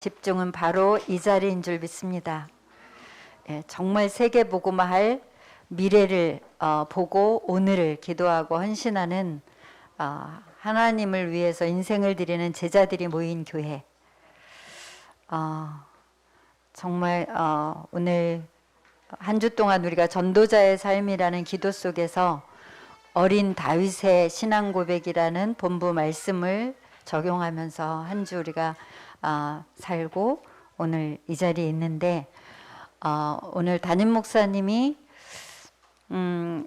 집중은 바로 이 자리인 줄 믿습니다. 예, 정말 세계 복음화할 미래를 어, 보고 오늘을 기도하고 헌신하는 어, 하나님을 위해서 인생을 드리는 제자들이 모인 교회. 어, 정말 어, 오늘 한 주 동안 우리가 전도자의 삶이라는 기도 속에서 어린 다윗의 신앙 고백이라는 본부 말씀을 적용하면서 한 주 우리가 아, 살고 오늘 이 자리에 있는데 어, 오늘 담임 목사님이 음,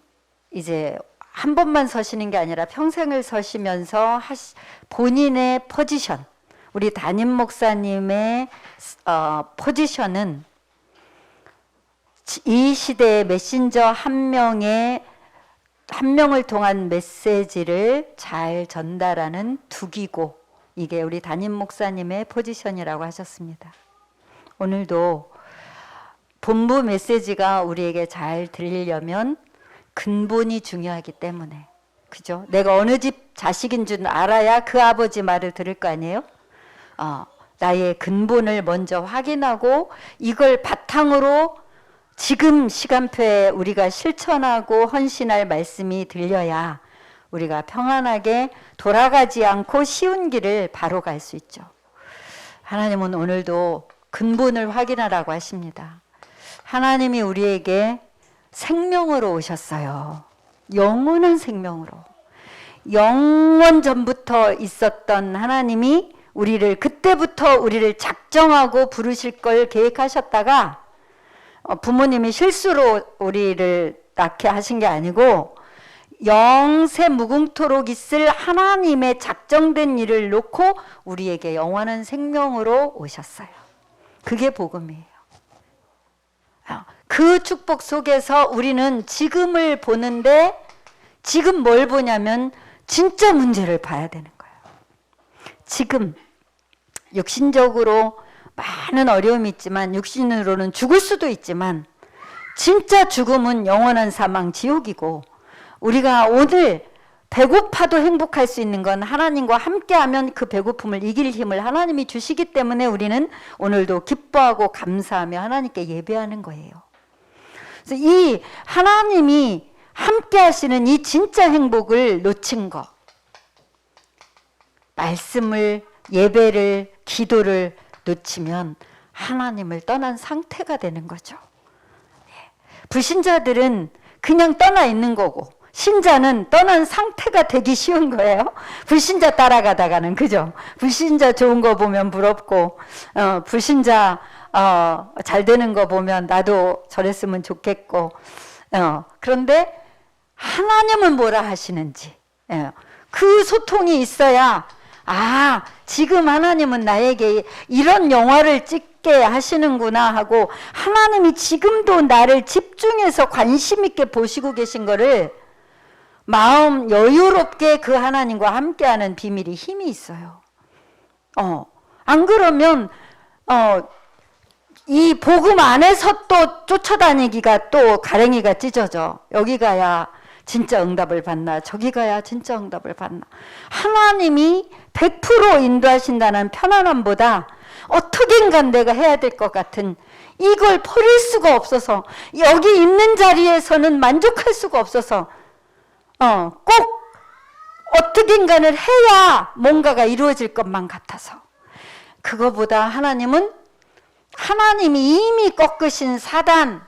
이제 한 번만 서시는 게 아니라 평생을 서시면서 하시, 본인의 포지션 우리 담임 목사님의 어, 포지션은 이 시대의 메신저 한 명의 한 명을 통한 메시지를 잘 전달하는 두기고 이게 우리 담임 목사님의 포지션이라고 하셨습니다. 오늘도 본부 메시지가 우리에게 잘 들리려면 근본이 중요하기 때문에 그죠? 내가 어느 집 자식인 줄 알아야 그 아버지 말을 들을 거 아니에요? 어, 나의 근본을 먼저 확인하고 이걸 바탕으로 지금 시간표에 우리가 실천하고 헌신할 말씀이 들려야 우리가 평안하게 돌아가지 않고 쉬운 길을 바로 갈 수 있죠. 하나님은 오늘도 근본을 확인하라고 하십니다. 하나님이 우리에게 생명으로 오셨어요. 영원한 생명으로. 영원 전부터 있었던 하나님이 우리를 그때부터 우리를 작정하고 부르실 걸 계획하셨다가 어, 부모님이 실수로 우리를 낳게 하신 게 아니고 영세 무궁토록 있을 하나님의 작정된 일을 놓고 우리에게 영원한 생명으로 오셨어요. 그게 복음이에요. 어, 그 축복 속에서 우리는 지금을 보는데 지금 뭘 보냐면 진짜 문제를 봐야 되는 거예요. 지금 육신적으로 많은 어려움이 있지만 육신으로는 죽을 수도 있지만 진짜 죽음은 영원한 사망 지옥이고 우리가 오늘 배고파도 행복할 수 있는 건 하나님과 함께하면 그 배고픔을 이길 힘을 하나님이 주시기 때문에 우리는 오늘도 기뻐하고 감사하며 하나님께 예배하는 거예요. 그래서 이 하나님이 함께 하시는 이 진짜 행복을 놓친 거, 말씀을 예배를 기도를 놓치면 하나님을 떠난 상태가 되는 거죠. 예. 불신자들은 그냥 떠나 있는 거고 신자는 떠난 상태가 되기 쉬운 거예요. 불신자 따라가다가는 그죠? 불신자 좋은 거 보면 부럽고 어, 불신자 어, 잘 되는 거 보면 나도 저랬으면 좋겠고 어, 그런데 하나님은 뭐라 하시는지 예. 그 소통이 있어야 아, 지금 하나님은 나에게 이런 영화를 찍게 하시는구나 하고 하나님이 지금도 나를 집중해서 관심 있게 보시고 계신 거를 마음 여유롭게 그 하나님과 함께하는 비밀이 힘이 있어요. 어, 안 그러면 어, 이 복음 안에서 또 쫓아다니기가 또 가랭이가 찢어져. 여기 가야 진짜 응답을 받나 저기 가야 진짜 응답을 받나 하나님이 100% 인도하신다는 편안함보다 어떻게인간 내가 해야 될 것 같은 이걸 버릴 수가 없어서 여기 있는 자리에서는 만족할 수가 없어서 어, 꼭 어떻게인간을 해야 뭔가가 이루어질 것만 같아서 그거보다 하나님은 하나님이 이미 꺾으신 사단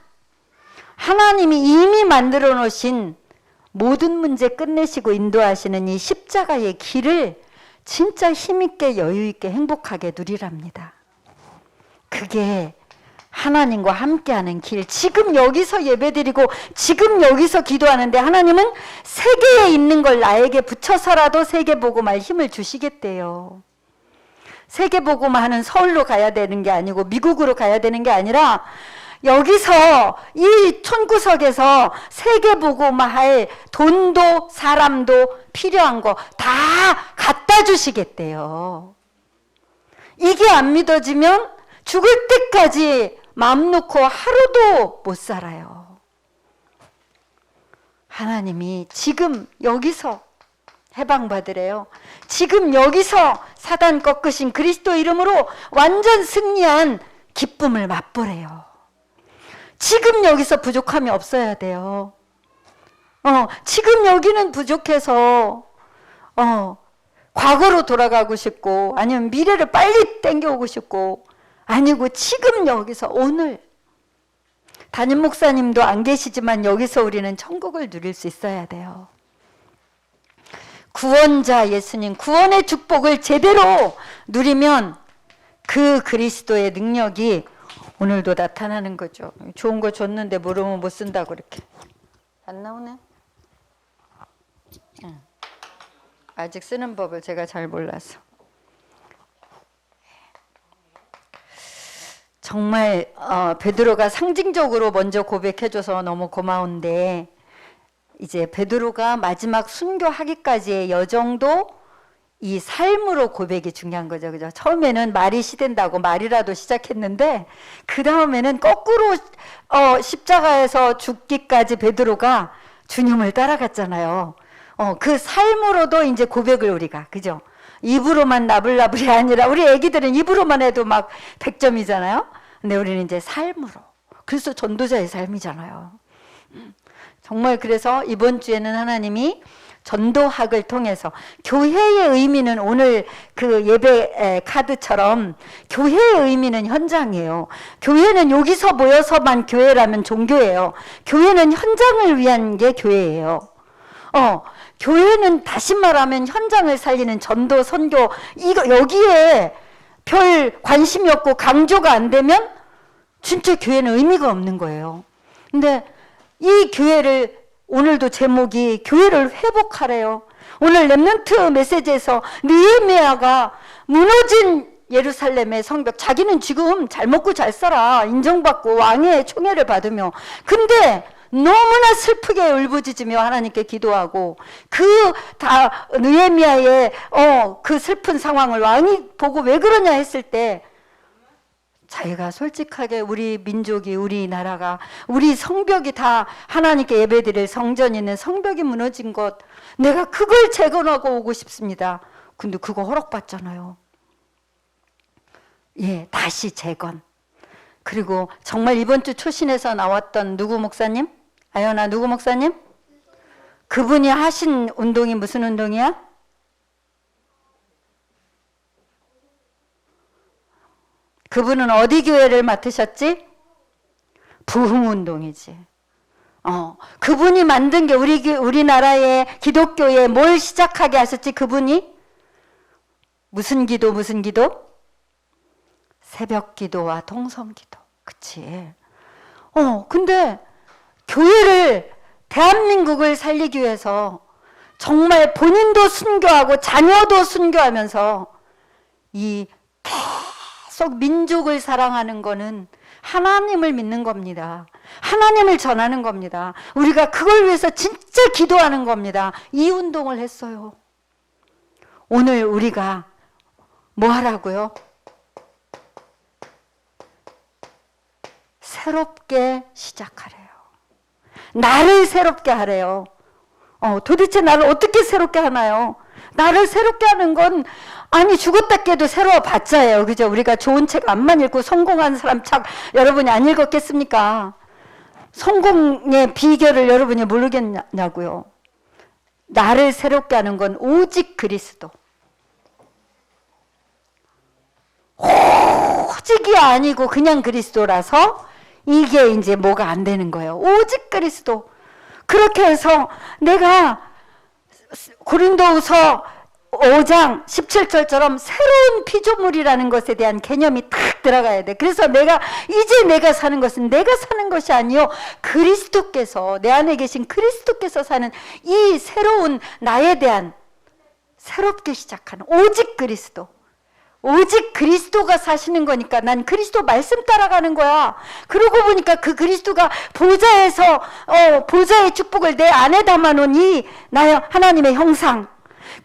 하나님이 이미 만들어 놓으신 모든 문제 끝내시고 인도하시는 이 십자가의 길을 진짜 힘있게 여유있게 행복하게 누리랍니다. 그게 하나님과 함께하는 길. 지금 여기서 예배드리고 지금 여기서 기도하는데 하나님은 세계에 있는 걸 나에게 붙여서라도 세계 보고 말 힘을 주시겠대요. 세계 보고만 하는 서울로 가야 되는 게 아니고 미국으로 가야 되는 게 아니라 여기서 이 촌구석에서 세계 보고만 할 돈도 사람도 필요한 거 다 갖다 주시겠대요. 이게 안 믿어지면 죽을 때까지 마음 놓고 하루도 못 살아요. 하나님이 지금 여기서 해방받으래요. 지금 여기서 사단 꺾으신 그리스도 이름으로 완전 승리한 기쁨을 맛보래요. 지금 여기서 부족함이 없어야 돼요. 어, 지금 여기는 부족해서, 어, 과거로 돌아가고 싶고, 아니면 미래를 빨리 땡겨오고 싶고, 아니고 지금 여기서 오늘, 담임 목사님도 안 계시지만 여기서 우리는 천국을 누릴 수 있어야 돼요. 구원자 예수님, 구원의 축복을 제대로 누리면 그 그리스도의 능력이 오늘도 나타나는 거죠. 좋은 거 줬는데 모르면 못 쓴다고 그렇게. 안 나오네? 응. 아직 쓰는 법을 제가 잘 몰라서. 정말 어, 베드로가 상징적으로 먼저 고백해줘서 너무 고마운데 이제 베드로가 마지막 순교하기까지의 여정도 이 삶으로 고백이 중요한 거죠. 그죠? 처음에는 말이 시된다고 말이라도 시작했는데 그 다음에는 거꾸로 어, 십자가에서 죽기까지 베드로가 주님을 따라갔잖아요. 어, 그 삶으로도 이제 고백을 우리가 그죠? 입으로만 나불나불이 아니라 우리 애기들은 입으로만 해도 막 100점이잖아요. 근데 우리는 이제 삶으로. 그래서 전도자의 삶이잖아요. 정말 그래서 이번 주에는 하나님이 전도학을 통해서 교회의 의미는 오늘 그 예배 카드처럼 교회의 의미는 현장이에요. 교회는 여기서 모여서만 교회라면 종교예요. 교회는 현장을 위한 게 교회예요. 어, 교회는 다시 말하면 현장을 살리는 전도, 선교, 이거, 여기에 별 관심이 없고 강조가 안 되면 진짜 교회는 의미가 없는 거예요. 근데 이 교회를 오늘도 제목이 교회를 회복하래요. 오늘 렘넌트 메시지에서 느헤미야가 무너진 예루살렘의 성벽 자기는 지금 잘 먹고 잘 살아 인정받고 왕의 총애를 받으며 근데 너무나 슬프게 울부짖으며 하나님께 기도하고 그다 느헤미야의 어 그 슬픈 상황을 왕이 보고 왜 그러냐 했을 때 자기가 솔직하게 우리 민족이 우리 나라가 우리 성벽이 다 하나님께 예배드릴 성전 있는 성벽이 무너진 것 내가 그걸 재건하고 오고 싶습니다. 근데 그거 허락받잖아요. 예, 다시 재건. 그리고 정말 이번 주 초신에서 나왔던 누구 목사님? 아연아 누구 목사님? 그분이 하신 운동이 무슨 운동이야? 그분은 어디 교회를 맡으셨지? 부흥 운동이지. 어, 그분이 만든 게 우리 우리나라의 기독교에 뭘 시작하게 하셨지? 그분이 무슨 기도 무슨 기도? 새벽 기도와 동성 기도. 그치? 어, 근데 교회를 대한민국을 살리기 위해서 정말 본인도 순교하고 자녀도 순교하면서 이 계속 민족을 사랑하는 거는 하나님을 믿는 겁니다. 하나님을 전하는 겁니다. 우리가 그걸 위해서 진짜 기도하는 겁니다. 이 운동을 했어요. 오늘 우리가 뭐 하라고요? 새롭게 시작하래요. 나를 새롭게 하래요. 어, 도대체 나를 어떻게 새롭게 하나요? 나를 새롭게 하는 건 아니 죽었다 깨도 새로워 봤자예요. 그죠? 우리가 좋은 책 안만 읽고 성공한 사람 책 여러분이 안 읽었겠습니까? 성공의 비결을 여러분이 모르겠냐고요. 나를 새롭게 하는 건 오직 그리스도. 오직이 아니고 그냥 그리스도라서 이게 이제 뭐가 안 되는 거예요. 오직 그리스도. 그렇게 해서 내가 고린도후서 5장 17절처럼 새로운 피조물이라는 것에 대한 개념이 탁 들어가야 돼. 그래서 내가 이제 내가 사는 것은 내가 사는 것이 아니요 그리스도께서 내 안에 계신 그리스도께서 사는 이 새로운 나에 대한 새롭게 시작하는 오직 그리스도. 오직 그리스도가 사시는 거니까 난 그리스도 말씀 따라가는 거야. 그러고 보니까 그 그리스도가 보좌에서 어, 보좌의 축복을 내 안에 담아놓은 이 나의 하나님의 형상.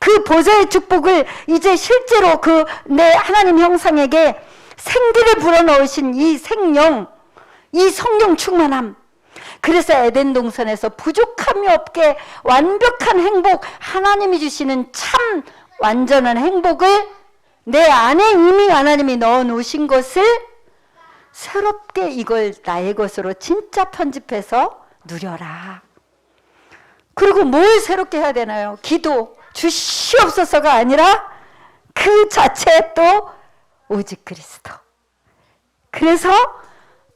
그 보좌의 축복을 이제 실제로 그 내 하나님 형상에게 생기를 불어넣으신 이 생명, 이 성령 충만함. 그래서 에덴 동산에서 부족함이 없게 완벽한 행복, 하나님이 주시는 참 완전한 행복을 내 안에 이미 하나님이 넣어 놓으신 것을 새롭게 이걸 나의 것으로 진짜 편집해서 누려라. 그리고 뭘 새롭게 해야 되나요? 기도 주시옵소서가 아니라 그 자체 또 오직 그리스도. 그래서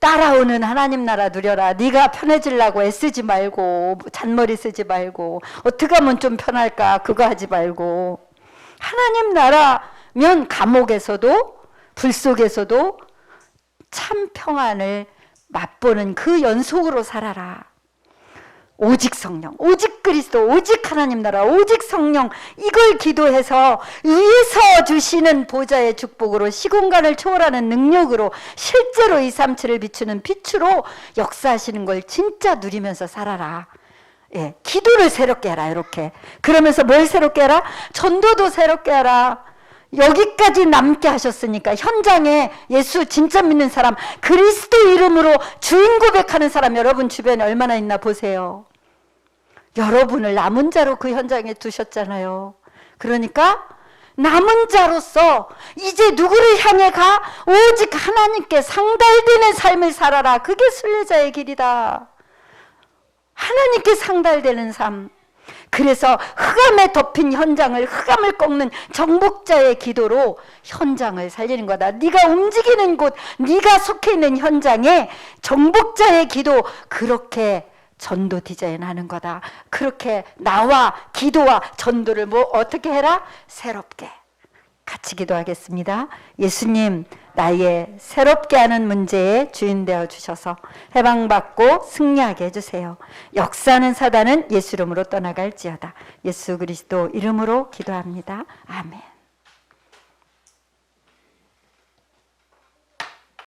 따라오는 하나님 나라 누려라. 네가 편해지려고 애쓰지 말고 잔머리 쓰지 말고 어떻게 하면 좀 편할까 그거 하지 말고 하나님 나라 면 감옥에서도 불 속에서도 참 평안을 맛보는 그 연속으로 살아라. 오직 성령, 오직 그리스도, 오직 하나님 나라, 오직 성령 이걸 기도해서 위에서 주시는 보좌의 축복으로 시공간을 초월하는 능력으로 실제로 이 삼치를 비추는 빛으로 역사하시는 걸 진짜 누리면서 살아라. 예, 기도를 새롭게 해라 이렇게. 그러면서 뭘 새롭게 해라? 전도도 새롭게 해라. 여기까지 남게 하셨으니까 현장에 예수 진짜 믿는 사람 그리스도 이름으로 주인 고백하는 사람 여러분 주변에 얼마나 있나 보세요. 여러분을 남은 자로 그 현장에 두셨잖아요. 그러니까 남은 자로서 이제 누구를 향해 가 오직 하나님께 상달되는 삶을 살아라. 그게 순례자의 길이다. 하나님께 상달되는 삶. 그래서 흑암에 덮인 현장을 흑암을 꺾는 정복자의 기도로 현장을 살리는 거다. 네가 움직이는 곳, 네가 속해 있는 현장에 정복자의 기도 그렇게 전도 디자인 하는 거다. 그렇게 나와 기도와 전도를 뭐 어떻게 해라? 새롭게. 같이 기도하겠습니다. 예수님, 나의 새롭게 하는 문제에 주인 되어 주셔서 해방받고 승리하게 해주세요. 역사는 사단은 예수 이름으로 떠나갈지어다. 예수 그리스도 이름으로 기도합니다. 아멘.